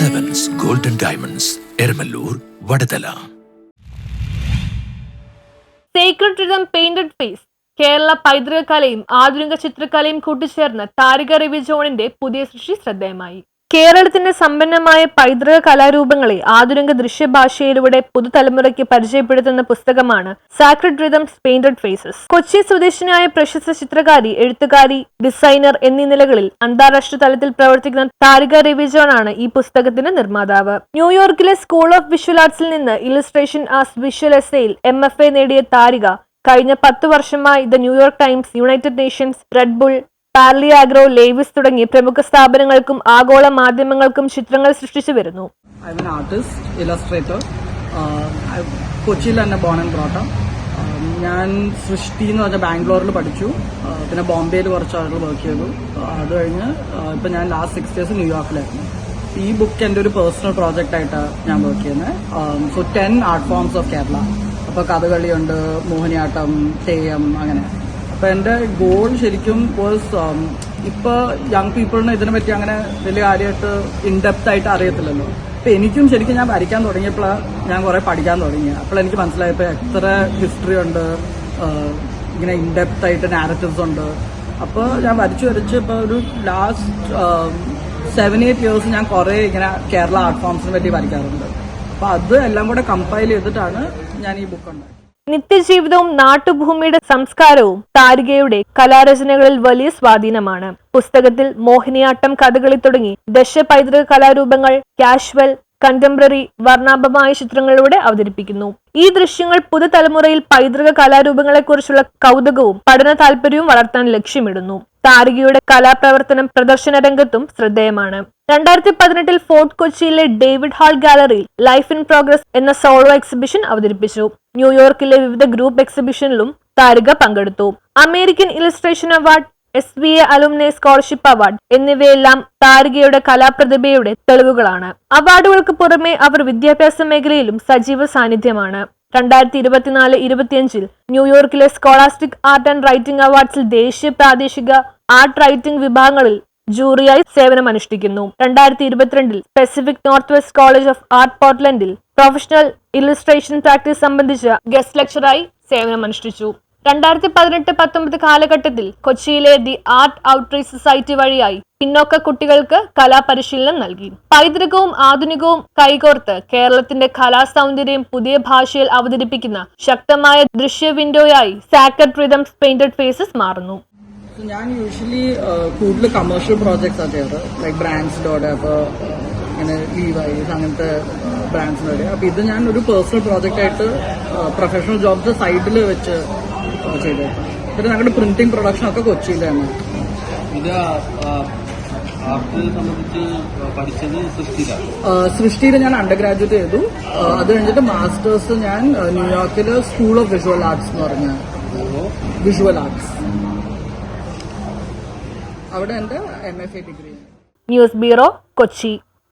Diamonds Eramalloor Vadathala sacred rhythm painted face Kerala പൈതൃക കലയും ആധുനിക ചിത്രകലയും കൂട്ടിച്ചേർന്ന് താരിക റിവിജോണിന്റെ പുതിയ സൃഷ്ടി ശ്രദ്ധേയമായി. കേരളത്തിന്റെ സമ്പന്നമായ പൈതൃക കലാരൂപങ്ങളെ ആധുനിക ദൃശ്യഭാഷയിലൂടെ പുതുതലമുറയ്ക്ക് പരിചയപ്പെടുത്തുന്ന പുസ്തകമാണ് sacred rhythms painted faces Kochi സ്വദേശിനിയായ പ്രശസ്ത ചിത്രകാരി എഴുത്തുകാരി ഡിസൈനർ എന്നീ നിലകളിൽ അന്താരാഷ്ട്ര തലത്തിൽ പ്രവർത്തിക്കുന്ന താരിക രവിജോൺ ആണ് ഈ പുസ്തകത്തിന്റെ നിർമ്മാതാവ്. ന്യൂയോർക്കിലെ സ്കൂൾ ഓഫ് വിഷ്വൽ ആർട്സിൽ നിന്ന് ഇലസ്ട്രേഷൻ ആസ് വിഷ്വൽ എസ്സേയിൽ എം നേടിയ താരിക കഴിഞ്ഞ പത്ത് വർഷമായി the New York Times United Nations Red Bull Parle Agro Levi's തുടങ്ങി പ്രമുഖ സ്ഥാപനങ്ങൾക്കും ആഗോള മാധ്യമങ്ങൾക്കും ചിത്രങ്ങൾ സൃഷ്ടിച്ചു വരുന്നു. ഇലസ്ട്രേറ്റർ കൊച്ചിയിൽ തന്നെ ബോൺ ആൻഡ് ബ്രോട്ട ഞാൻ സൃഷ്ടി എന്ന് പറഞ്ഞാൽ ബാംഗ്ലൂരിൽ പഠിച്ചു. പിന്നെ ബോംബെയിൽ കുറച്ച് ആളുകൾ വർക്ക് ചെയ്തു. ആ, അത് കഴിഞ്ഞ് ഇപ്പം ഞാൻ ലാസ്റ്റ് സിക്സ് ഇയേഴ്സ് ന്യൂയോർക്കിലായിരുന്നു ഈ ബുക്ക് എന്റെ ഒരു പേഴ്സണൽ പ്രോജക്റ്റ് ആയിട്ടാണ് ഞാൻ വർക്ക് ചെയ്യുന്നത് so ten art forms of Kerala അപ്പോൾ കഥകളിയുണ്ട് മോഹിനിയാട്ടം തെയ്യം അങ്ങനെ. അപ്പോൾ എന്റെ ഗോൾ ശരിക്കും വാസ് ഇപ്പോൾ യങ് പീപ്പിളിന് ഇതിനെ പറ്റി അങ്ങനെ വലിയ കാര്യമായിട്ട് ഇൻഡെപ്ത് ആയിട്ട് അറിയത്തില്ലല്ലോ. അപ്പൊ എനിക്കും ശരിക്കും ഞാൻ വരയ്ക്കാൻ തുടങ്ങിയപ്പോഴാണ് ഞാൻ കുറേ പഠിക്കാൻ തുടങ്ങി. അപ്പോൾ എനിക്ക് മനസ്സിലായപ്പോൾ എത്ര ഹിസ്റ്ററി ഉണ്ട് ഇങ്ങനെ ഇൻഡെപ്ത് ആയിട്ട് നാരറ്റീവ്സ് ഉണ്ട്. അപ്പോൾ ഞാൻ വരച്ചു വരച്ച് ഇപ്പോൾ ഒരു ലാസ്റ്റ് സെവൻ എയ്റ്റ് ഇയേഴ്സ് ഞാൻ കുറേ ഇങ്ങനെ കേരള ആർട്ട് ഫോംസിനെ പറ്റി വരയ്ക്കാറുണ്ട്. അപ്പോൾ അത് എല്ലാം കൂടെ കമ്പൈൽ ചെയ്തിട്ടാണ് ഞാൻ ഈ ബുക്ക് ഉണ്ടാക്കിയത്. നിത്യജീവിതവും നാട്ടുഭൂമിയുടെ സംസ്കാരവും താരികയുടെ കലാരചനകളിൽ വലിയ സ്വാധീനമാണ്. പുസ്തകത്തിൽ മോഹിനിയാട്ടം കഥകളി തുടങ്ങി ദശ പൈതൃക കലാരൂപങ്ങൾ കാഷ്വൽ കണ്ടംപററി വർണാഭമായ ചിത്രങ്ങളിലൂടെ അവതരിപ്പിക്കുന്നു. ഈ ദൃശ്യങ്ങൾ പുതുതലമുറയിൽ പൈതൃക കലാരൂപങ്ങളെക്കുറിച്ചുള്ള കൗതുകവും പഠന താല്പര്യവും വളർത്താൻ ലക്ഷ്യമിടുന്നു. താരികയുടെ കലാപ്രവർത്തനം പ്രദർശന രംഗത്തും ശ്രദ്ധേയമാണ്. രണ്ടായിരത്തി പതിനെട്ടിൽ ഫോർട്ട് കൊച്ചിയിലെ ഡേവിഡ് ഹാൾ ഗാലറിയിൽ ലൈഫ് ഇൻ പ്രോഗ്രസ് എന്ന സോളോ എക്സിബിഷൻ അവതരിപ്പിച്ചു. ന്യൂയോർക്കിലെ വിവിധ ഗ്രൂപ്പ് എക്സിബിഷനിലും താരിക പങ്കെടുത്തു. American illustration award S B A alumni scholarship award എന്നിവയെല്ലാം താരികയുടെ കലാപ്രതിഭയുടെ തെളിവുകളാണ്. അവാർഡുകൾക്ക് പുറമെ അവർ വിദ്യാഭ്യാസ മേഖലയിലും സജീവ സാന്നിധ്യമാണ്. രണ്ടായിരത്തി ഇരുപത്തിനാല് ഇരുപത്തിയഞ്ചിൽ ന്യൂയോർക്കിലെ സ്കോളാസ്റ്റിക് ആർട്ട് ആൻഡ് റൈറ്റിംഗ് അവാർഡ്സിൽ ദേശീയ പ്രാദേശിക ആർട്ട് റൈറ്റിംഗ് വിഭാഗങ്ങളിൽ ജൂറിയായി സേവനമനുഷ്ഠിക്കുന്നു. രണ്ടായിരത്തി ഇരുപത്തിരണ്ടിൽ Pacific Northwest College of Art പോർട്ട്ലൻഡിൽ professional illustration practice സംബന്ധിച്ച ഗസ്റ്റ് ലെക്ചറായി സേവനമനുഷ്ഠിച്ചു. രണ്ടായിരത്തി പതിനെട്ട് പത്തൊമ്പത് കാലഘട്ടത്തിൽ കൊച്ചിയിലെ ദി ആർട്ട് ഔട്ട്റീച്ച് സൊസൈറ്റി വഴിയായി പിന്നോക്ക കുട്ടികൾക്ക് കലാപരിശീലനം നൽകി. പൈതൃകവും ആധുനികവും കൈകോർത്ത് കേരളത്തിന്റെ കലാ സൗന്ദര്യം പുതിയ ഭാഷയിൽ അവതരിപ്പിക്കുന്ന ശക്തമായ ദൃശ്യ വിൻഡോയായി സാക്കറ്റ് റിതംസ് പെയിന്റഡ് ഫേസസ് മാറുന്നു. ഞാൻ യൂഷ്വലി കൂടുതൽ കമേഴ്ഷ്യൽ പ്രോജക്ട്സ് ആണ് ചെയ്യാറ് ലൈക്ക് ബ്രാൻഡ്സിലൂടെ അപ്പോൾ ഇങ്ങനെ ലീവൈസ് അങ്ങനത്തെ ബ്രാൻഡ്സിലൂടെ അപ്പോൾ ഇത് ഞാൻ ഒരു പേഴ്സണൽ പ്രോജക്റ്റ് ആയിട്ട് പ്രൊഫഷണൽ ജോബ്സ് സൈഡിൽ വെച്ച് ചെയ്തേക്കാം പിന്നെ ഞങ്ങളുടെ പ്രിന്റിംഗ് പ്രൊഡക്ഷൻ ഒക്കെ കൊച്ചിയിലാണ്. ഇത് സൃഷ്ടിയിൽ ഞാൻ അണ്ടർ ഗ്രാജുവേറ്റ് ചെയ്തു അത് കഴിഞ്ഞിട്ട് മാസ്റ്റേഴ്സ് ഞാൻ ന്യൂയോർക്കിൽ സ്കൂൾ ഓഫ് വിഷ്വൽ ആർട്സ് എന്ന് പറഞ്ഞ വിഷ്വൽ ആർട്സ് അവിടെ എന്റെ M F A degree news bureau Kochi.